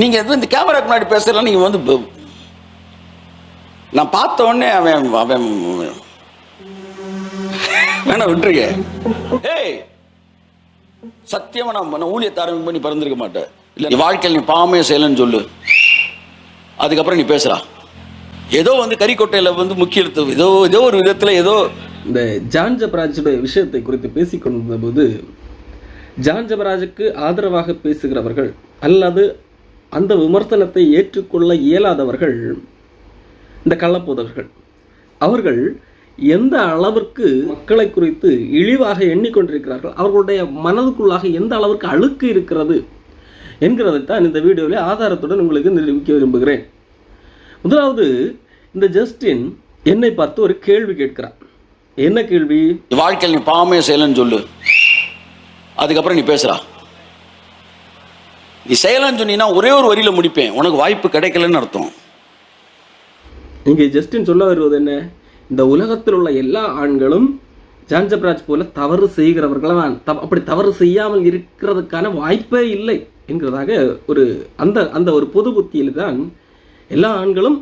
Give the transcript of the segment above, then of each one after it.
நீங்க எதுவும் இந்த கேமராக்கு முன்னாடி பேசலாம் நீங்க வந்து நான் பார்த்த உடனே அவன் அவன் வேணா விட்டுருங்க. ஏய் சத்தியமா நான் நான் ஊழியத்தை ஆரம்பி பண்ணி பிறந்திருக்க மாட்டேன் இல்ல நீ வாழ்க்கையில் நீ பாவமே செய்யலன்னு சொல்லு. அதுக்கப்புறம் நீ பேசுறா. ஏதோ வந்து கறிக்கொட்டையில வந்து முக்கியத்துவம் ஏதோ ஏதோ ஒரு விதத்துல ஏதோ இந்த ஜான் ஜபராஜுடைய விஷயத்தை குறித்து பேசிக்கொண்டிருந்த போது ஜான் ஜபராஜுக்கு ஆதரவாக பேசுகிறவர்கள் அல்லது அந்த விமர்சனத்தை ஏற்றுக்கொள்ள இயலாதவர்கள் இந்த கள்ளப்போதகர்கள் அவர்கள் எந்த அளவிற்கு மக்களை குறித்து இழிவாக எண்ணிக்கொண்டிருக்கிறார்கள் அவர்களுடைய மனதுக்குள்ளாக எந்த அளவிற்கு அழுக்கு இருக்கிறது என்கிறதைத்தான் இந்த வீடியோவில் ஆதாரத்துடன் உங்களுக்கு நிரூபிக்க விரும்புகிறேன். முதலாவது இந்த ஜஸ்டின் என்னை பார்த்து ஒரு கேள்வி கேட்கிறார் என்ன கேள்வி? வாழ்க்கையில் நீ பாவமே செய்யலன்னு சொல்லு. அதுக்கப்புறம் நீ பேசுறா. நீ செய்யலன்னு சொன்னீங்கன்னா ஒரே ஒரு வரியில முடிப்பேன். உனக்கு வாய்ப்பு கிடைக்கலன்னு அர்த்தம். இங்கே ஜஸ்டின் சொல்ல வருவது என்ன? இந்த உலகத்தில் உள்ள எல்லா ஆண்களும் ஜான்ஜப்ராஜ் போல தவறு செய்கிறவர்களான் தவ- அப்படி தவறு செய்யாமல் இருக்கிறதுக்கான வாய்ப்பே இல்லை என்கிறதாக ஒரு அந்த அந்த ஒரு பொது புத்தியில் தான் எல்லா ஆண்களும்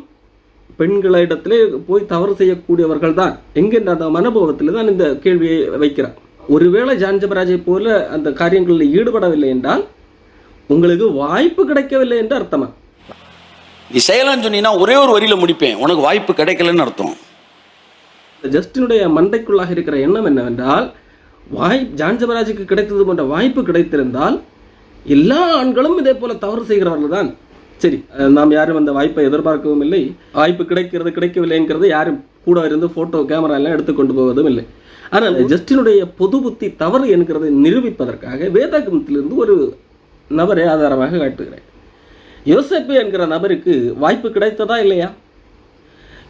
பெண்களிடத்திலே போய் தவறு செய்யக்கூடியவர்கள் தான். என்கின்ற அந்த மனபோகத்தில் தான் இந்த கேள்வியை வைக்கிறார். ஒருவேளை ஜான்ஜபராஜை போல அந்த காரியங்களில் ஈடுபடவில்லை என்றால் உங்களுக்கு வாய்ப்பு கிடைக்கவில்லை என்று அர்த்தமா? நீ செய்யலன்னு சொன்னீங்கன்னா ஒரே ஒரு வரியில முடிப்பேன். உனக்கு வாய்ப்பு கிடைக்கலன்னு அர்த்தம். ஜஸ்டினுடைய மண்டைக்குள்ளாக இருக்கிற எண்ணம் என்னவென்றால் வாய் ஜான்ஜபராஜுக்கு கிடைத்தது போன்ற வாய்ப்பு கிடைத்திருந்தால் எல்லா ஆண்களும் இதே போல தவறு செய்கிறவர்கள் தான். சரி நாம் யாரும் அந்த வாய்ப்பை எதிர்பார்க்கவும் இல்லை. வாய்ப்பு கிடைக்கிறது கிடைக்கவில்லைங்கிறது யாரும் கூட இருந்து போட்டோ கேமரா எல்லாம் எடுத்துக்கொண்டு போவதும் இல்லை. ஆனால் ஜஸ்டினுடைய பொது புத்தி தவறு என்கிறதை நிரூபிப்பதற்காக வேதாகமத்திலிருந்து ஒரு நபரை ஆதாரமாக காட்டுகிறேன். யோசேப்பு என்கிற நபருக்கு வாய்ப்பு கிடைத்ததா இல்லையா?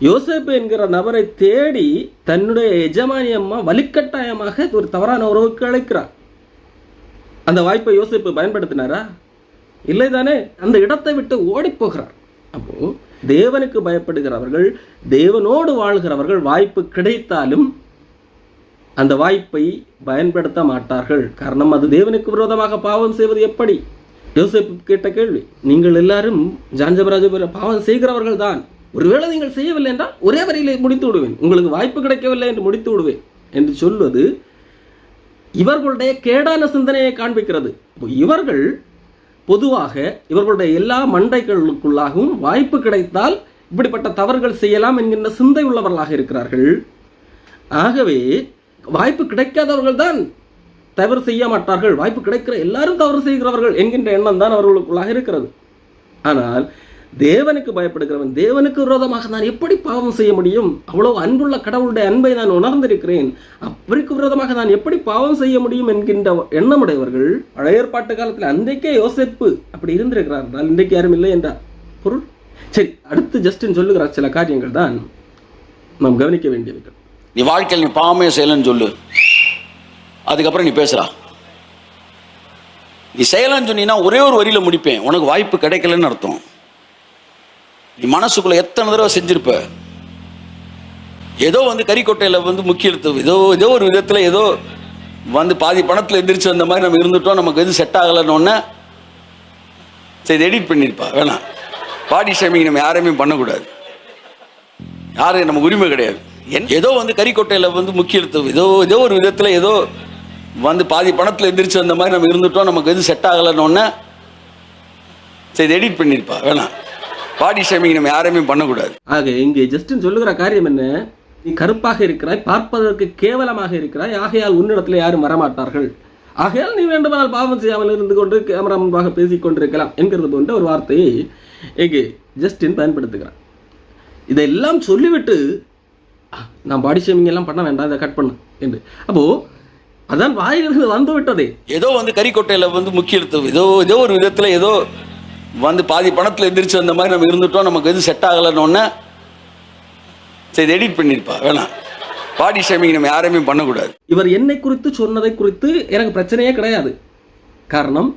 யோசேப்பு என்கிற நபரை தேடி தன்னுடைய எஜமானி அம்மா வலிக்கட்டாயமாக ஒரு தவறான உறவுக்கு அழைக்கிறார். அந்த வாய்ப்பை யோசிப்பு பயன்படுத்தினாரா? இல்லை தானே அந்த இடத்தை விட்டு ஓடி போகிறார். அப்போ தேவனுக்கு பயப்படுகிறவர்கள் தேவனோடு வாழ்கிறவர்கள் வாய்ப்பு கிடைத்தாலும் அந்த வாய்ப்பை பயன்படுத்த மாட்டார்கள். காரணம் அது தேவனுக்கு விரோதமாக பாவம் செய்வது எப்படி? யோசிப்பு கேட்ட கேள்வி நீங்கள் எல்லாரும் ஜான்ஜபராஜ பாவம் செய்கிறவர்கள் தான் ஒருவேளை நீங்கள் செய்யவில்லை என்றால் ஒரே வரையிலே முடித்து விடுவேன். உங்களுக்கு வாய்ப்பு கிடைக்கவில்லை என்று முடித்து விடுவேன். என்று சொல்வது இவர்களுடைய கேடான சிந்தனையை காண்பிக்கிறது. இவர்கள் பொதுவாக இவர்களுடைய எல்லா மண்டைகளுக்குள்ளாகவும் வாய்ப்பு கிடைத்தால் இப்படிப்பட்ட தவறுகள் செய்யலாம் என்கின்ற சிந்தை உள்ளவர்களாக இருக்கிறார்கள். ஆகவே வாய்ப்பு கிடைக்காதவர்கள் தான் தவறு செய்ய மாட்டார்கள். வாய்ப்பு கிடைக்கிற எல்லாரும் தவறு செய்கிறவர்கள் என்கின்ற எண்ணம் தான் அவர்களுக்குள்ளாக இருக்கிறது. ஆனால் தேவனுக்கு பயப்படுகிறவன் தேவனுக்கு விரோதமாக நான் எப்படி பாவம் செய்ய முடியும்? அவ்வளவு அன்புள்ள கடவுளுடைய அன்பை நான் உணர்ந்திருக்கிறேன். அவருக்கு விரோதமாக நான் எப்படி பாவம் செய்ய முடியும் என்கின்ற எண்ணமுடையவர்கள் பழைய ஏற்பாட்டு காலத்தில் அன்றைக்கே யோசிப்பு அப்படி இருந்திருக்கிறார். என்றால் இன்றைக்கு யாரும் இல்லை என்றார் பொருள்? சரி அடுத்து ஜஸ்டின் சொல்லுகிறார் சில காரியங்கள் தான். நாம் கவனிக்க வேண்டியது. நீ வாழ்க்கையில் நீ பாவமே செய்யலன்னு சொல்லு. அதுக்கப்புறம் நீ பேசுறா. நீ செய்யலன்னு சொன்னீங்கன்னா ஒரே ஒரு வரியில முடிப்பேன். உனக்கு வாய்ப்பு கிடைக்கலன்னு அர்த்தம். நீ மனசுக்குள்ள எத்தனை தடவை செஞ்சிருப்ப? ஏதோ வந்து கறிக்கொட்டையில வந்து முக்கிய எழுத்து ஏதோ ஏதோ ஒரு விதத்தில் ஏதோ வந்து பாதி பணத்தில் எந்திரிச்சு வந்த மாதிரி நம்ம இருந்துட்டோம். நமக்கு எதுவும் செட் ஆகலைன்னு சரி எடிட் பண்ணியிருப்பா வேணாம். பாடி ஷேமிங் நம்ம யாரையுமே பண்ணக்கூடாது. யாரும் நமக்கு உரிமை கிடையாது. என்- ஏதோ வந்து கறிக்கொட்டையில வந்து முக்கிய எழுத்து ஏதோ ஏதோ ஒரு விதத்தில் ஏதோ வந்து பாதி பணத்தில் எந்திரிச்சு வந்த மாதிரி நம்ம இருந்துட்டோம் நமக்கு எதுவும் செட் ஆகலைன்னு ஒன்று சரி எடிட் பண்ணியிருப்பா வேணாம். பாடி ஷேமிங் நம்ம யாரையுமே பண்ணக்கூடாது. ஆக இங்கே ஜஸ்டின் சொல்லுகிற காரியம் என்ன? நீ கருப்பாக இருக்கிறாய் பார்ப்பதற்கு கேவலமாக இருக்கிறாய் ஆகையால் உன்னிடத்தில் யாரும் வரமாட்டார்கள். ஆகையால் நீ வேண்டுமானால் பாவம் செய்யாமல் இருந்து கொண்டு கேமரா முன்பாக பேசிக் கொண்டிருக்கலாம் என்கிறது போன்ற ஒரு வார்த்தையை இங்கே ஜஸ்டின் பயன்படுத்துகிறான். இதெல்லாம் சொல்லிவிட்டு நான் பாடி ஷேமிங் எல்லாம் பண்ண வேண்டாம் இதை கட் பண்ணு என்று. அப்போது அதான் வாயிலிருந்து வந்து விட்டதே. ஏதோ வந்து கறிக்கொட்டையில வந்து முக்கிய ஏதோ ஏதோ ஒரு விதத்துல ஏதோ வந்து பாதி பணத்துல எந்திரிச்சு வந்த மாதிரி நம்ம இருந்துட்டோம் நமக்கு எதுவும் செட் ஆகலைன்னு சரி எடிட் பண்ணியிருப்பா வேணாம். பாடி ஷேமிங் நம்ம யாரையுமே பண்ணக்கூடாது. இவர் என்னை குறித்து சொன்னதை குறித்து எனக்கு பிரச்சனையே கிடையாது. காரணம்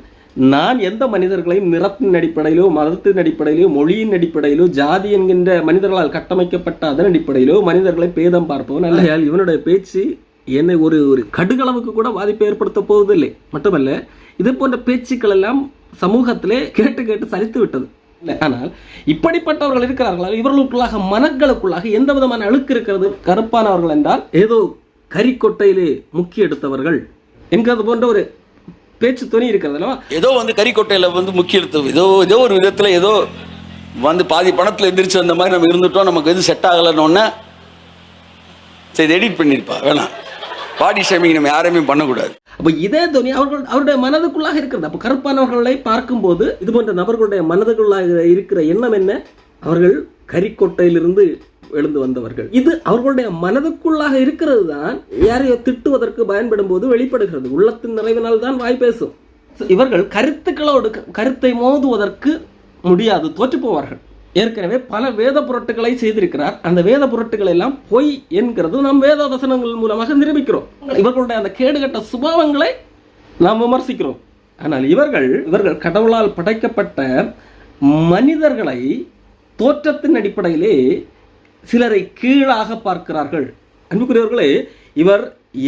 நான் எந்த மனிதர்களையும் நிறத்தின் அடிப்படையிலோ மதத்தின் அடிப்படையிலோ மொழியின் அடிப்படையிலோ ஜாதி என்கின்ற மனிதர்களால் கட்டமைக்கப்பட்ட அதன் அடிப்படையிலோ மனிதர்களை பேதம் பார்ப்பவன் அல்லையால் இவனுடைய பேச்சு என்னை ஒரு ஒரு கடுகளவுக்கு கூட பாதிப்பை ஏற்படுத்த போவதில்லை. மட்டுமல்ல இது போன்ற பேச்சுக்கள் எல்லாம் சமூகத்திலே கேட்டு கேட்டு சலித்து விட்டது. ஆனால் இப்படிப்பட்டவர்கள் இருக்கிறார்களால் இவர்களுக்குள்ளாக மனங்களுக்குள்ளாக எந்த விதமான அழுக்கு இருக்கிறது? கருப்பானவர்கள் என்றால் ஏதோ கறிக்கொட்டையிலே முக்கிய எடுத்தவர்கள் என்கிறது போன்ற ஒரு பேச்சு துணி இருக்கிறது ஏதோ வந்து கறிக்கொட்டையில வந்து முக்கிய எடுத்து ஏதோ ஏதோ ஒரு விதத்துல ஏதோ வந்து பாதி பணத்துல எந்திரிச்சு வந்த மாதிரி நம்ம இருந்துட்டோம் நமக்கு எது செட் ஆகலைன்னு ஒண்ணு சரி எடிட் பண்ணிருப்பா வேணாம். பாடி ஷேமிங் நம்ம யாருமே பண்ணக்கூடாது. அப்போ இதே துணி அவர்கள் அவருடைய மனதுக்குள்ளாக இருக்கிறது. அப்போ கருப்பானவர்களை பார்க்கும்போது இது போன்ற நபர்களுடைய மனதுக்குள்ளாக இருக்கிற எண்ணம் என்ன? அவர்கள் கரிக்கொட்டையிலிருந்து எழுந்து வந்தவர்கள். இது அவர்களுடைய மனதுக்குள்ளாக இருக்கிறது தான் யாரையோ திட்டுவதற்கு பயன்படும் போது வெளிப்படுகிறது. உள்ளத்தின் நிறைவினால் தான் வாய் பேசும். இவர்கள் கருத்துக்களோடு கருத்தை மோதுவதற்கு முடியாது. தோற்று போவார்கள். ஏற்கனவே பல வேத புரட்டுகளை செய்திருக்கிறார். அந்த வேத புரட்டுகள் எல்லாம் பொய் என்கிறது நாம் வேத வசனங்கள் மூலமாக நிரூபிக்கிறோம். இவர்களுடைய அந்த கேடுகட்ட சுபாவங்களை நாம் விமர்சிக்கிறோம். ஆனால் இவர்கள் இவர்கள் கடவுளால் படைக்கப்பட்ட மனிதர்களை தோற்றத்தின் அடிப்படையிலே சிலரை கீழாக பார்க்கிறார்கள். அன்புக்குரியவர்களே இவர்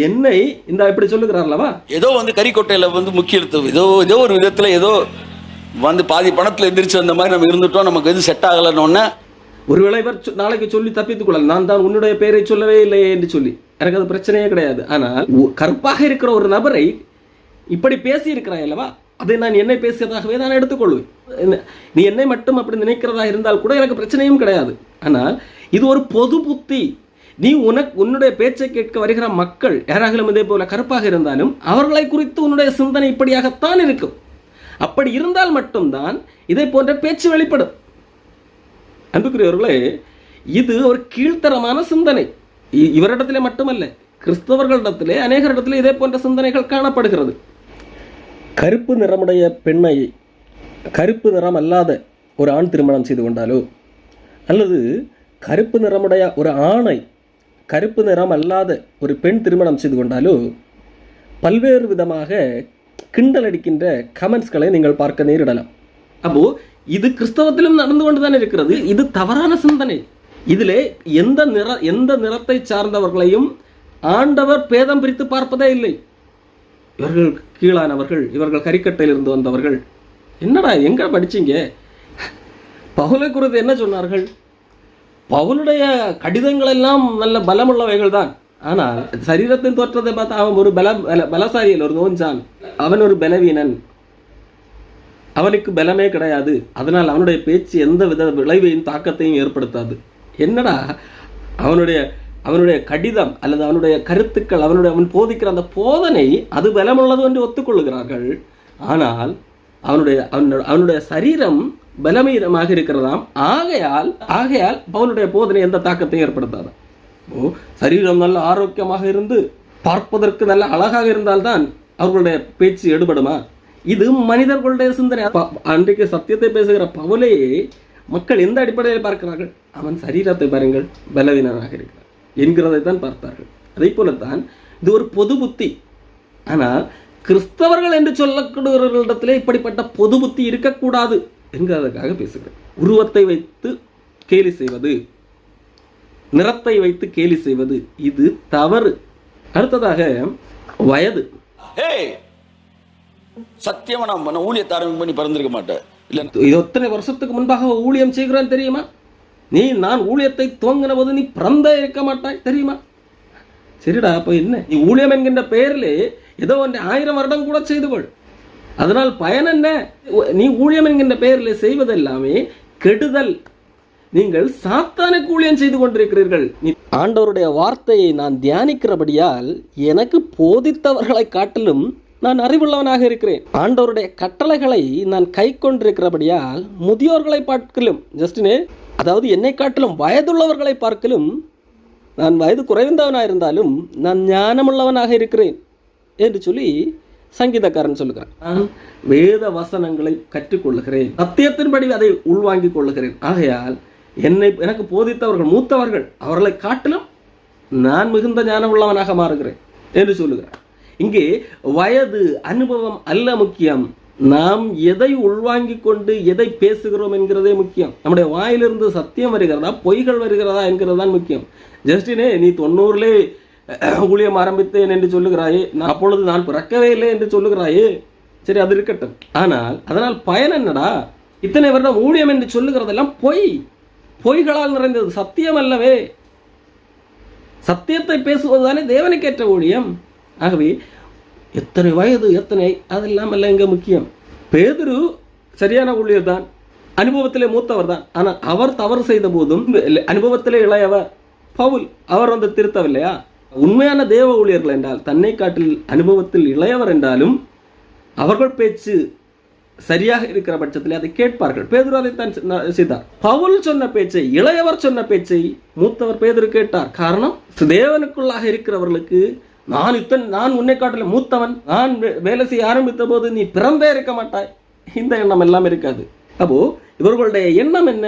என்னை இந்த இப்படி சொல்லுகிறார் அல்லவா? ஏதோ வந்து கறிக்கொட்டையில வந்து முக்கியத்துவம் ஏதோ ஏதோ ஒரு விதத்துல ஏதோ வந்து பாதி பணத்தில் எந்திரிச்சு வந்த மாதிரி நம்ம இருந்துட்டோம் நமக்கு எது செட் ஆகலைன்னு ஒருவேளை இவர் சொ- நாளைக்கு சொல்லி தப்பித்துக் கொள்ளலாம். நான் தான் உன்னுடைய பெயரை சொல்லவே இல்லையே என்று சொல்லி. எனக்கு அது பிரச்சனையே கிடையாது. ஆனால் கருப்பாக இருக்கிற ஒரு நபரை இப்படி பேசி இருக்கிறாய் அல்லவா? அதை நான் என்னை பேசியதாகவே நான் எடுத்துக்கொள்வேன். என்ன- நீ என்னை மட்டும் அப்படி நினைக்கிறதா இருந்தால் கூட எனக்கு பிரச்சனையும் கிடையாது. ஆனால் இது ஒரு பொது புத்தி. நீ உனக்கு உன்னுடைய பேச்சை கேட்க வருகிற மக்கள் யாராகிலும் இதே போல கருப்பாக இருந்தாலும் அவர்களை குறித்து உன்னுடைய சிந்தனை இப்படியாகத்தான் இருக்கும். அப்படி இருந்தால் மட்டும்தான் இதை போன்ற பேச்சு வெளிப்படும். அன்புக்குரியவர்களே இது ஒரு கீழ்த்தரமான சிந்தனை. இவரிடத்திலே மட்டுமல்ல கிறிஸ்தவர்களிடத்திலே அநேகரிடத்திலே இதே போன்ற சிந்தனைகள் காணப்படுகிறது. கருப்பு நிறமுடைய பெண்ணை கருப்பு நிறம் அல்லாத ஒரு ஆண் திருமணம் செய்து கொண்டாலோ அல்லது கருப்பு நிறமுடைய ஒரு ஆணை கருப்பு நிறம் அல்லாத ஒரு பெண் திருமணம் செய்து கொண்டாலோ பல்வேறு விதமாக கிண்டல் அடிக்கின்ற கமெண்ட்ஸ்களை நீங்கள் பார்க்க நேரிடலாம். அப்போ இது கிறிஸ்தவத்திலும் நடந்து கொண்டுதான் இருக்கிறது? இது தவறான சிந்தனை. இதிலே எந்த நிற எந்த நிறத்தை சார்ந்தவர்களையும் ஆண்டவர் பேதம் பிரித்து பார்ப்பதே இல்லை. இவர்கள் கீழானவர்கள் இவர்கள் கரிக்கட்டையில் இருந்து வந்தவர்கள். என்னடா எங்க படிச்சீங்க? பவுலை குறித்து என்ன சொன்னார்கள்? பவுலுடைய கடிதங்கள் எல்லாம் நல்ல பலமுள்ளவைகள் தான் ஆனால் சரீரத்தின் தோற்றத்தை பார்த்தா அவன் ஒரு பல பலசாரியல் ஒரு நோஞ்சான். அவன் ஒரு பலவீனன். அவனுக்கு பலமே கிடையாது. அதனால் அவனுடைய பேச்சு எந்த வித விளைவையும் தாக்கத்தையும் ஏற்படுத்தாது. என்னடா? அவனுடைய அவனுடைய கடிதம் அல்லது அவனுடைய கருத்துக்கள் அவனுடைய அவன் போதிக்கிற அந்த போதனை அது பலமுள்ளது என்று ஒத்துக்கொள்கிறார்கள் ஆனால் அவனுடைய அவனுடைய அவனுடைய சரீரம் பலமீனமாக இருக்கிறதாம். ஆகையால் ஆகையால் அவனுடைய போதனை எந்த தாக்கத்தையும் ஏற்படுத்தாதான் சரீரம் நல்ல ஆரோக்கியமாக இருந்து பார்ப்பதற்கு நல்ல அழகாக இருந்தால்தான் அவர்களுடைய பேச்சு எடுபடுமா? இது மனிதர்களுடைய சிந்தனை. அன்றைக்கு சத்தியத்தை பேசுகிற பவுலே மக்கள் எந்த அடிப்படையில் பார்க்கிறார்கள்? அவன் சரீரத்தை பாருங்கள் பலவீனனாக இருக்கிறான் என்கிறதை தான் பார்த்தார்கள் அதே போலத்தான் இது ஒரு பொது புத்தி. ஆனால் கிறிஸ்தவர்கள் என்று சொல்லக்கூடியவர்களிடத்திலே இப்படிப்பட்ட பொது புத்தி இருக்கக்கூடாது என்கிறதுக்காக பேசுகிறேன். உருவத்தை வைத்து கேலி செய்வது நிறத்தை வைத்து கேலி செய்வது இது தவறு. அடுத்ததாக வயது. சத்தியமா நான் ஊழியத்தை ஆரம்பி பண்ணி பிறந்திருக்க மாட்டேன். இல்ல இது எத்தனை வருஷத்துக்கு முன்பாக ஊழியம் செய்கிறேன் தெரியுமா? நீ நான் ஊழியத்தை துவங்கின போது நீ பிறந்தே இருக்க மாட்டாய் தெரியுமா? சரிடா அப்போ என்ன? நீ ஊழியம் என்கின்ற பெயரிலே ஏதோ ஒன்று ஆயிரம் வருடம் கூட செய்து கொள். அதனால் பயன் என்ன? நீ ஊழியம் என்கின்ற பெயரில் செய்வதெல்லாமே கெடுதல். நீங்கள் சாத்தானுக்கு ஊழியம் செய்து கொண்டிருக்கிறீர்கள். ஆண்டவருடைய வார்த்தையை நான் தியானிக்கிறபடியால் எனக்கு போதித்தவர்களை காட்டிலும் நான் அறிவுள்ளவனாக இருக்கிறேன். ஆண்டவருடைய கட்டளைகளை நான் கை கொண்டிருக்கிறபடியால் முதியோர்களை பார்க்கலும் ஜஸ்டினே அதாவது என்னை காட்டிலும் வயதுள்ளவர்களை பார்க்கலும் நான் வயது குறைந்தவனாக இருந்தாலும் நான் ஞானமுள்ளவனாக இருக்கிறேன் என்று சொல்லி சங்கீதக்காரன் சொல்லுகிறான். நான் வேத வசனங்களை கற்றுக்கொள்ளுகிறேன். சத்தியத்தின்படி அதை உள்வாங்கிக் கொள்ளுகிறேன். ஆகையால் என்னை எனக்கு போதித்தவர்கள் மூத்தவர்கள் அவர்களை காட்டிலும் நான் மிகுந்த ஞானம் உள்ளவனாக மாறுகிறேன் என்று சொல்லுகிறார். இங்கே வயது அனுபவம் அல்ல முக்கியம். நாம் எதை உள்வாங்கிக் கொண்டு எதை பேசுகிறோம் என்கிறதே முக்கியம். நம்முடைய வாயிலிருந்து சத்தியம் வருகிறதா பொய்கள் வருகிறதா என்கிறது தான் முக்கியம். ஜஸ்டினே நீ தொண்ணூறுலே ஊழியம் ஆரம்பித்தேன் என்று சொல்லுகிறாயே நான் அப்பொழுது நான் பிறக்கவே இல்லை என்று சொல்லுகிறாயே. சரி அது இருக்கட்டும். ஆனால் அதனால் பயன் என்னடா? இத்தனை வருடம் ஊழியம் என்று சொல்லுகிறதெல்லாம் பொய். பொய்களால் நிறைந்தது. சத்தியம் அல்லவே சத்தியத்தை பேசுவதுதானே தேவனுக்கேற்ற ஊழியம். ஆகவே எத்தனை வயது எத்தனை அதெல்லாம் அல்ல இங்கே முக்கியம். பேதுரு சரியான ஊழியர் தான் அனுபவத்திலே மூத்தவர் தான் ஆனால் அவர் தவறு செய்த போதும் அனுபவத்திலே இளையவர். பவுல் அவர் வந்து திருத்தவில்லையா? உண்மையான தேவ ஊழியர்கள் என்றால் தன்னை காட்டில் அனுபவத்தில் இளையவர் என்றாலும் அவர்கள் பேச்சு சரியாக இருக்கிற பட்சத்தில் அதை கேட்பார்கள். பேதுரு அதைத்தான் செய்தார். பவுல் சொன்ன பேச்சை இளையவர் சொன்ன பேச்சை மூத்தவர் பேதுரு கேட்டார். காரணம் தேவனுக்குள்ளாக இருக்கிறவர்களுக்கு நான் இத்தன் நான் உன்னை காட்டில மூத்தவன் நான் வேலை செய்ய ஆரம்பித்த போது நீ பிறந்தே இருக்க மாட்டாய். இந்த எண்ணம் எல்லாம் இருக்காது. அப்போ இவர்களுடைய எண்ணம் என்ன?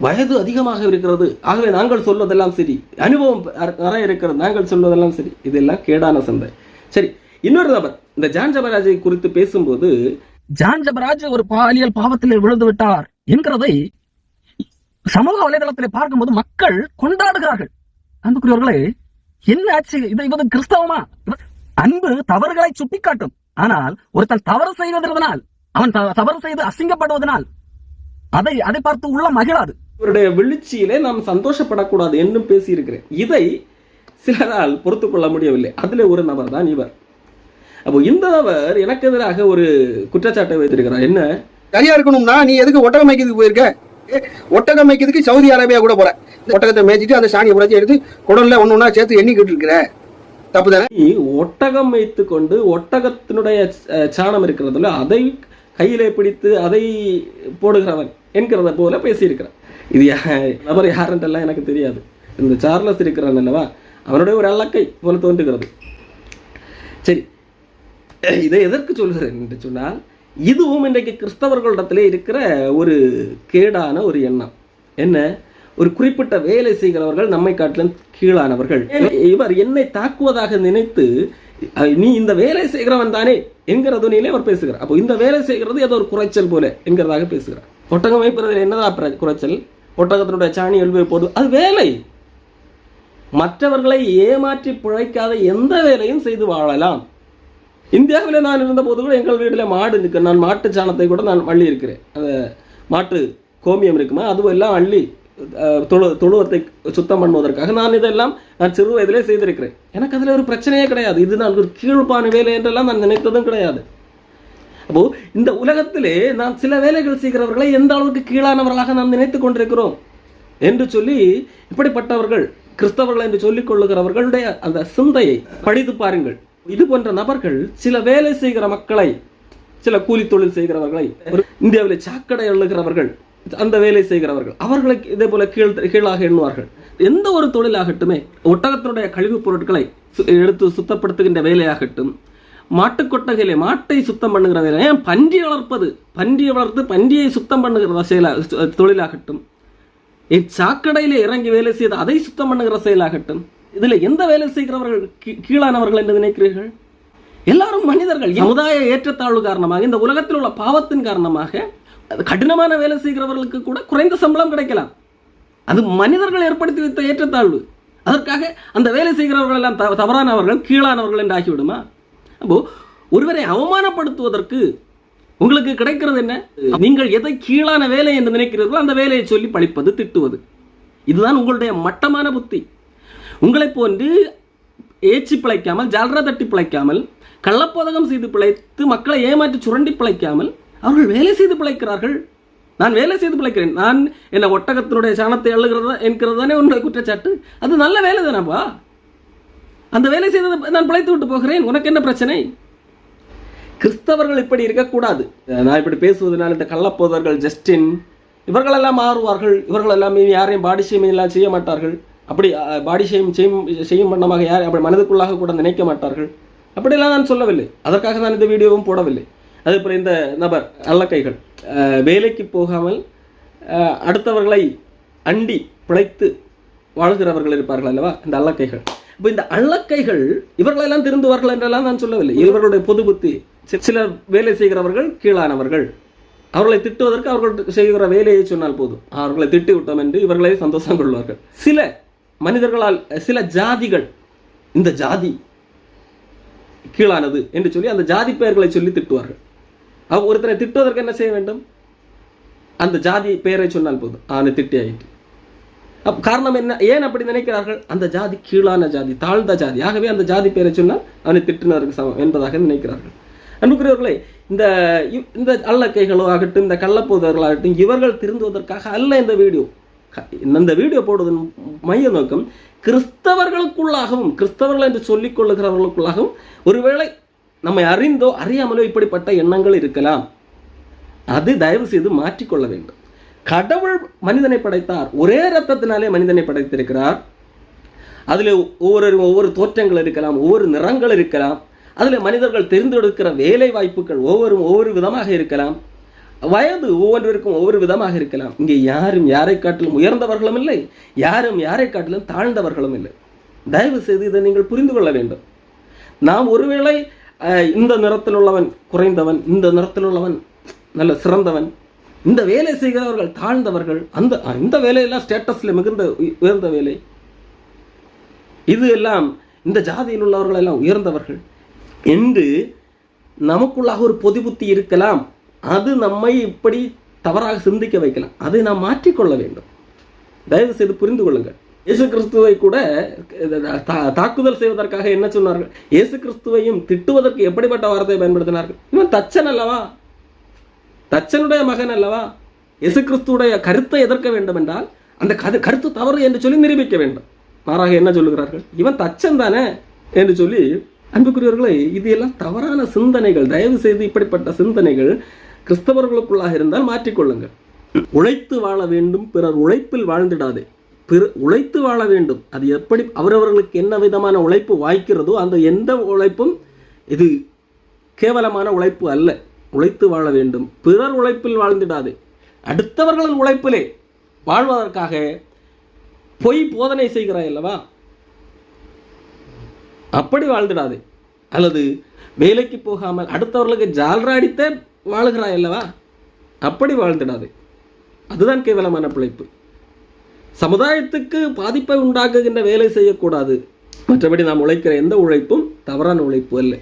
வயது அதிகமாக இருக்கிறது. ஆகவே நாங்கள் சொல்வதெல்லாம் சரி. அனுபவம் நிறைய இருக்கிறது. நாங்கள் சொல்வதெல்லாம் சரி. இதெல்லாம் கேடான சந்தை சரி இன்னொரு நபர். இந்த ஜான் ஜபராஜை குறித்து பேசும்போது ஜான் ஜபராஜ் ஒரு பாலியல் பாவத்தில் விழுந்து விட்டார் என்கிறதை சமூக வலைதளத்தில் பார்க்கும்போது மக்கள் கொண்டாடுகிறார்கள். அன்புக்குரியவர்களே என்ன ஆச்சு? இது இது கிறிஸ்தவமா? அன்பு தவறுகளை சுட்டிக்காட்டும். ஆனால் ஒருத்தன் தவறு செய்வதனால் அவன் தவறு செய்து அசிங்கப்படுவதனால் அதை அதை பார்த்து உள்ள மகிழாது. இவருடைய எழுச்சியிலே நாம் சந்தோஷப்படக்கூடாது என்றும் பேசியிருக்கிறேன். இதை சிலரால் பொறுத்து கொள்ள முடியவில்லை. அதிலே ஒரு நபர் தான் இவர். அப்போ இந்த நபர் எனக்கு எதிராக ஒரு குற்றச்சாட்டை வைத்திருக்கிறார். என்ன? சரியா இருக்கணும்னா நீ எதுக்கு ஒட்டகம் மேய்க்கிறதுக்கு போயிருக்க? ஒட்டகம் மேய்க்கிறதுக்கு சவுதி அரேபியா கூட போற. ஒட்டகத்தை மேய்ச்சிட்டு அந்த சாணியை புடைச்சி எடுத்து குடல்ல ஒண்ணு ஒண்ணா சேர்த்து எண்ணிக்கிட்டு இருக்கிற தப்பு தானே? நீ ஒட்டகம் வைத்துக் கொண்டு ஒட்டகத்தினுடைய சாணம் இருக்கிறதுல அதை கையிலே பிடித்து அதை போடுகிறவன் என்கிறத போல பேசியிருக்கிறான் இது நபர் யாருன்றெல்லாம் எனக்கு தெரியாது. இந்த சார்லஸ் இருக்கிறான் அல்லவா? அவனுடைய ஒரு அல்லக்கை போல தோன்றுகிறது. சரி இதை எதற்கு சொல்கிறேன் என்று சொன்னால் இதுவும் இன்றைக்கு கிறிஸ்தவர்களிடத்திலே இருக்கிற ஒரு கேடான ஒரு எண்ணம். என்ன? ஒரு குறிப்பிட்ட வேலை செய்கிறவர்கள் நம்மை காட்டிலும் கீழானவர்கள். இவர் என்னை தாக்குவதாக நினைத்து நீ இந்த வேலை செய்கிறவன் தானே என்கிற துணியிலே அவர் பேசுகிறார். அப்போ இந்த வேலை செய்கிறது ஏதோ ஒரு குறைச்சல் போல என்கிறதாக பேசுகிறார். ஒட்டகம் வைப்பதில் என்னதான் குறைச்சல்? ஒட்டகத்தினுடைய சாணி எழுப்பி போது அது வேலை. மற்றவர்களை ஏமாற்றி பிழைக்காத எந்த வேலையும் செய்து வாழலாம். இந்தியாவில் நான் இருந்தபோது கூட எங்கள் வீட்டில் மாடு இருக்கு. நான் மாட்டு சாணத்தை கூட நான் அள்ளி இருக்கிறேன். அந்த மாட்டு கோமியம் இருக்குமா? அதுவும் எல்லாம் அள்ளி தொழு தொழுவத்தை சுத்தம் பண்ணுவதற்காக நான் இதெல்லாம் நான் சிறு வயதிலே செய்திருக்கிறேன். எனக்கு அதில் ஒரு பிரச்சனையே கிடையாது. இது நான் ஒரு கீழ்ப்பான வேலை என்றெல்லாம் நான் நினைத்ததும் கிடையாது. அப்போ இந்த உலகத்திலே நான் சில வேலைகள் செய்கிறவர்களை எந்த அளவுக்கு கீழானவர்களாக நாம் நினைத்து கொண்டிருக்கிறோம் என்று சொல்லி இப்படிப்பட்டவர்கள் கிறிஸ்தவர்கள் என்று சொல்லிக் கொள்ளுகிறவர்களுடைய அந்த சிந்தையை படித்து பாருங்கள். இது போன்ற நபர்கள் சில வேலை செய்கிற மக்களை சில கூலி தொழில் செய்கிறவர்களை இந்தியாவில் சாக்கடை எழுகிறவர்கள் அந்த வேலை செய்கிறவர்கள் அவர்களை இதே போல கீழ் கீழாக எண்ணுவார்கள். எந்த ஒரு தொழிலாகட்டுமே ஒட்டகத்தினுடைய கழிவுப் பொருட்களை சு- எடுத்து சுத்தப்படுத்துகின்ற வேலையாகட்டும் மாட்டுக் கொட்டகையிலே மாட்டை சுத்தம் பண்ணுகிற வேலை ஏன் பன்றி வளர்ப்பது? பன்றியை வளர்த்து பன்றியை சுத்தம் பண்ணுகிற செயலா சு- தொழிலாகட்டும். சாக்கடையில் சாக்கடையிலே இறங்கி வேலை செய்து அதை சுத்தம் பண்ணுகிற செயலாகட்டும். இதுல எந்த வேலை செய்கிறவர்கள் கீழானவர்கள் என்று நினைக்கிறீர்கள்? எல்லாரும் மனிதர்கள். சமுதாய ஏற்றத்தாழ்வு காரணமாக இந்த உலகத்தில் உள்ள பாவத்தின் காரணமாக கடினமான வேலை செய்கிறவர்களுக்கு கூட குறைந்த சம்பளம் கிடைக்கலாம். அது மனிதர்கள் ஏற்படுத்தி வைத்த ஏற்றத்தாழ்வு. அதற்காக அந்த வேலை செய்கிறவர்கள் எல்லாம் தவறானவர்கள் கீழானவர்கள் என்று ஆகிவிடுமா? அப்போ ஒருவரை அவமானப்படுத்துவதற்கு உங்களுக்கு கிடைக்கிறது என்ன? நீங்கள் எதை கீழான வேலை என்று நினைக்கிறீர்களோ அந்த வேலையை சொல்லி பழிப்பது திட்டுவது. இதுதான் உங்களுடைய மட்டமான புத்தி. உங்களைப் போன்று ஏச்சி பிழைக்காமல் ஜல்ரா தட்டி பிழைக்காமல் கள்ளப்போதகம் செய்து பிழைத்து மக்களை ஏமாற்றி சுரண்டி பிழைக்காமல் அவர்கள் வேலை செய்து பிழைக்கிறார்கள். நான் வேலை செய்து பிழைக்கிறேன். நான் என்ன ஒட்டகத்தினுடைய சாணத்தை அழுகிறதா என்கிறது தானே உன்னுடைய குற்றச்சாட்டு? அது நல்ல வேலை தானப்பா? அந்த வேலை செய்ததை நான் பிழைத்து விட்டு போகிறேன். உனக்கு என்ன பிரச்சனை? கிறிஸ்தவர்கள் இப்படி இருக்கக்கூடாது. நான் இப்படி பேசுவதனால் இந்த கள்ளப்போதர்கள் ஜஸ்டின் இவர்களெல்லாம் மாறுவார்கள். இவர்கள் எல்லாம் யாரையும் பாடிஷியமே எல்லாம் செய்ய மாட்டார்கள். அப்படி பாடி ஷேம் செய்யும் செய்யும் வண்ணமாக யார் அப்படி மனதுக்குள்ளாக கூட நினைக்க மாட்டார்கள்? அப்படிலாம் நான் சொல்லவில்லை. அதற்காக நான் இந்த வீடியோவும் போடவில்லை. அதே இந்த நபர் அல்லக்கைகள் கைகள் வேலைக்கு போகாமல் அடுத்தவர்களை அண்டி பிழைத்து வாழ்கிறவர்கள் இருப்பார்கள் அல்லவா? இந்த அல்லக்கைகள். இப்போ இந்த அல்லக்கைகள் இவர்களெல்லாம் திருந்துவார்கள் என்றெல்லாம் நான் சொல்லவில்லை. இவர்களுடைய பொது புத்தி சில சிலர் வேலை செய்கிறவர்கள் கீழானவர்கள். அவர்களை திட்டுவதற்கு அவர்கள் செய்கிற வேலையை சொன்னால் போதும். அவர்களை திட்டி விட்டோம் என்று இவர்களே சந்தோஷம் கொள்வார்கள். சில மனிதர்களால் சில ஜாதிகள் இந்த ஜாதி கீழானது என்று சொல்லி அந்த ஜாதி பெயர்களை சொல்லி திட்டுவார்கள். அவ ஒருத்தனை திட்டுவதற்கு என்ன செய்ய வேண்டும்? அந்த ஜாதி பெயரை சொன்னால் போதும். அவனை திட்டி ஆயிட்டு அப்ப காரணம் என்ன? ஏன் அப்படி நினைக்கிறார்கள்? அந்த ஜாதி கீழான ஜாதி தாழ்ந்த ஜாதி. ஆகவே அந்த ஜாதி பெயரை சொன்னால் அவனை திட்டினருக்கு சமம் என்பதாக நினைக்கிறார்கள். அன்புக்குரியவர்களே இந்த இந்த அல்லக்கைகளோ ஆகட்டும் இந்த கள்ளப்போதர்களாகட்டும் இவர்கள் திருந்துவதற்காக அல்ல இந்த வீடியோ. இந்த வீடியோ போடுவதன் மைய நோக்கம் கிறிஸ்தவர்களுக்குள்ளாகவும் கிறிஸ்தவர்கள் என்று சொல்லிக் கொள்ளுகிறவர்களுக்குள்ளாகவும் ஒருவேளை நம்மை அறிந்தோ அறியாமலோ இப்படிப்பட்ட எண்ணங்கள் இருக்கலாம். அது தயவு செய்து மாற்றிக்கொள்ள வேண்டும். கடவுள் மனிதனை படைத்தார். ஒரே ரத்தத்தினாலே மனிதனை படைத்திருக்கிறார். அதில் ஒவ்வொரு ஒவ்வொரு தோற்றங்கள் இருக்கலாம் ஒவ்வொரு நிறங்கள் இருக்கலாம். அதில் மனிதர்கள் தெரிந்தெடுக்கிற வேலை வாய்ப்புகள் ஒவ்வொரு ஒவ்வொரு விதமாக இருக்கலாம். வயது ஒவ்வொன்றிற்கும் ஒவ்வொரு விதமாக இருக்கலாம். இங்கே யாரும் யாரை காட்டிலும் உயர்ந்தவர்களும் இல்லை யாரும் யாரை காட்டிலும் தாழ்ந்தவர்களும் இல்லை. தயவு செய்து இதை நீங்கள் புரிந்து கொள்ள வேண்டும். நாம் ஒருவேளை அஹ், இந்த நிறத்தில் உள்ளவன் குறைந்தவன் இந்த நிறத்தில் உள்ளவன் நல்ல சிறந்தவன் இந்த வேலை செய்கிறவர்கள் தாழ்ந்தவர்கள் அந்த இந்த வேலையெல்லாம் ஸ்டேட்டஸில் மிகுந்த உயர்ந்த வேலை. இது எல்லாம் இந்த ஜாதியில் உள்ளவர்கள் எல்லாம் உயர்ந்தவர்கள். என்று நமக்குள்ளாக ஒரு பொது புத்தி இருக்கலாம். அது நம்மை இப்படி தவறாக சிந்திக்க வைக்கலாம். அதை நாம் மாற்றிக்கொள்ள வேண்டும். தயவு செய்து புரிந்து கொள்ளுங்கள். இயேசு கிறிஸ்துவை கூட தாக்குதல் செய்வதற்காக என்ன சொன்னார்கள்? இயேசு கிறிஸ்துவையும் திட்டுவதற்கு எப்படிப்பட்ட வார்த்தையை பயன்படுத்தினார்கள்? இவன் தச்சன் அல்லவா? தச்சனுடைய மகன் அல்லவா? இயேசு கிறிஸ்துடைய கருத்தை எதிர்க்க வேண்டும் என்றால் அந்த கரு கருத்து தவறு என்று சொல்லி நிரூபிக்க வேண்டும். மாறாக என்ன சொல்லுகிறார்கள்? இவன் தச்சன் தானே என்று சொல்லி அன்புக்குரியவர்களே இது எல்லாம் தவறான சிந்தனைகள் தயவு செய்து இப்படிப்பட்ட சிந்தனைகள் கிறிஸ்தவர்களுக்குள்ளாக இருந்தால் மாற்றிக்கொள்ளுங்கள். உழைத்து வாழ வேண்டும் பிறர் உழைப்பில் வாழ்ந்திடாதே. பிற உழைத்து வாழ வேண்டும். அது எப்படி அவரவர்களுக்கு என்ன விதமான உழைப்பு வாய்க்கிறதோ அந்த எந்த உழைப்பும் இது கேவலமான உழைப்பு அல்ல. உழைத்து வாழ வேண்டும். பிறர் உழைப்பில் வாழ்ந்திடாதே. அடுத்தவர்களின் உழைப்பிலே வாழ்வதற்காக பொய் போதனை செய்கிறாய் அல்லவா? அப்படி வாழ்ந்திடாதே. அல்லது வேலைக்கு போகாமல் அடுத்தவர்களுக்கு ஜால்ரா அடித்தே வாழுகிறாய் அல்லவா? அப்படி வாழ்ந்துடாது. அதுதான் கேவலமான பிழைப்பு. சமுதாயத்துக்கு பாதிப்பை உண்டாக்குகின்ற வேலை செய்யக்கூடாது. மற்றபடி நாம் உழைக்கிற எந்த உழைப்பும் தவறான உழைப்பு அல்ல.